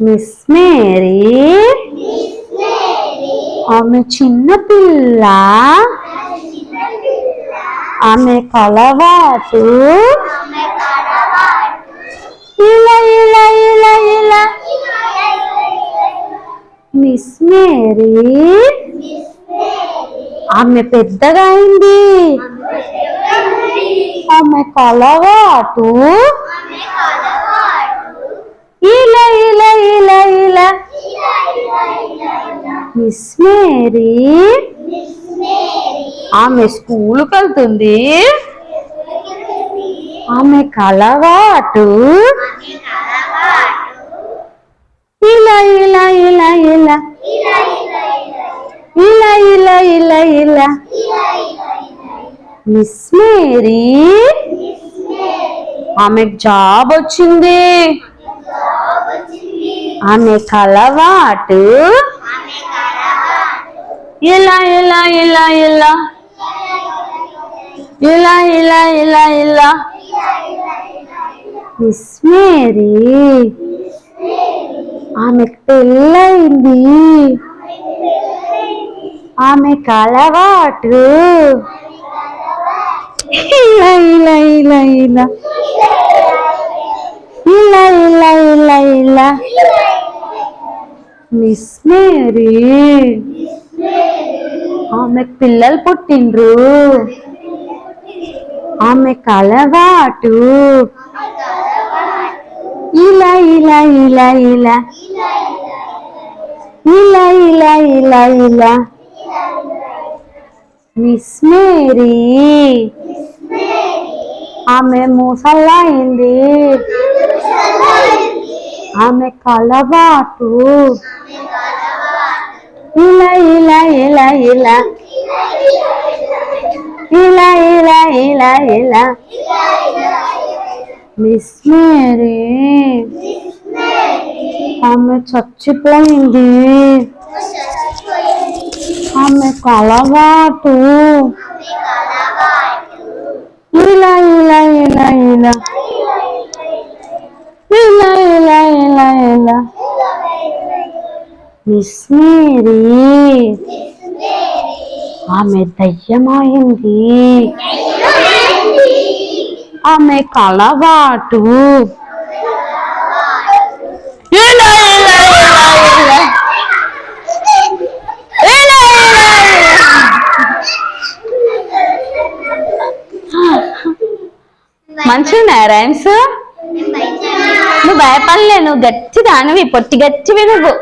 Miss Mary? ఆమె చిన్న పిల్ల. ఆమె కలవాటు. ఇలా ఇలా ఇలా ఇలా. Miss Mary? ఆమె పెద్దగా అయింది. ఆమె కలవాటు ఇలా ఇలా ఇలా ఇలా మిస్ మేరీ. ఆమె స్కూల్కి వెళ్తుంది ఆమె కలవాటు. ఇలా ఇలా ఇలా ఇలా. ఇలా ఇలా ఇలా ఇలా. Miss Mary. ఆమెకు జాబ్ వచ్చింది. ఆమె కలవాటు. ఇలా ఇలా ఇలా ఇలా ఇలా ఇలా ఇలా ఇలా మిస్ మేరీ ఆమెకు పెళ్ళయింది. ఆమె కలవాటు. ఇలా ఇలా ఇలా ఇలా ఇలా ఇలా ఇలా ఇలా మిస్ మేరీ ఆమెకు పిల్లలు పుట్టిండ్రు. ఆమె కలవాటు. ఇలా ఇలా ఇలా ఇలా. ఇలా ఇలా ఇలా ఇలా. మిస్ మేరీ ఆమె ముసలైంది ఆమె కలవాటు. ఇలా ఇలా ఇలా ఇలా. ఇలా ఇలా ఇలా ఇలా. మిస్ మేరీ ఆమె చచ్చిపోయింది. ఆమె కలవాటు. ఇలా ఇలా ఇలా ఇలా ఇలా ఇలా ఇలా ఇలా మిస్ మేరీ ఆమె దయ్యమైంది. ఆమె కలవాటు. మంచిగా రైమ్స్? నువ్వు భయపడలే నువ్వు గట్టి దానివి పొట్టి గట్టివి నువ్వు.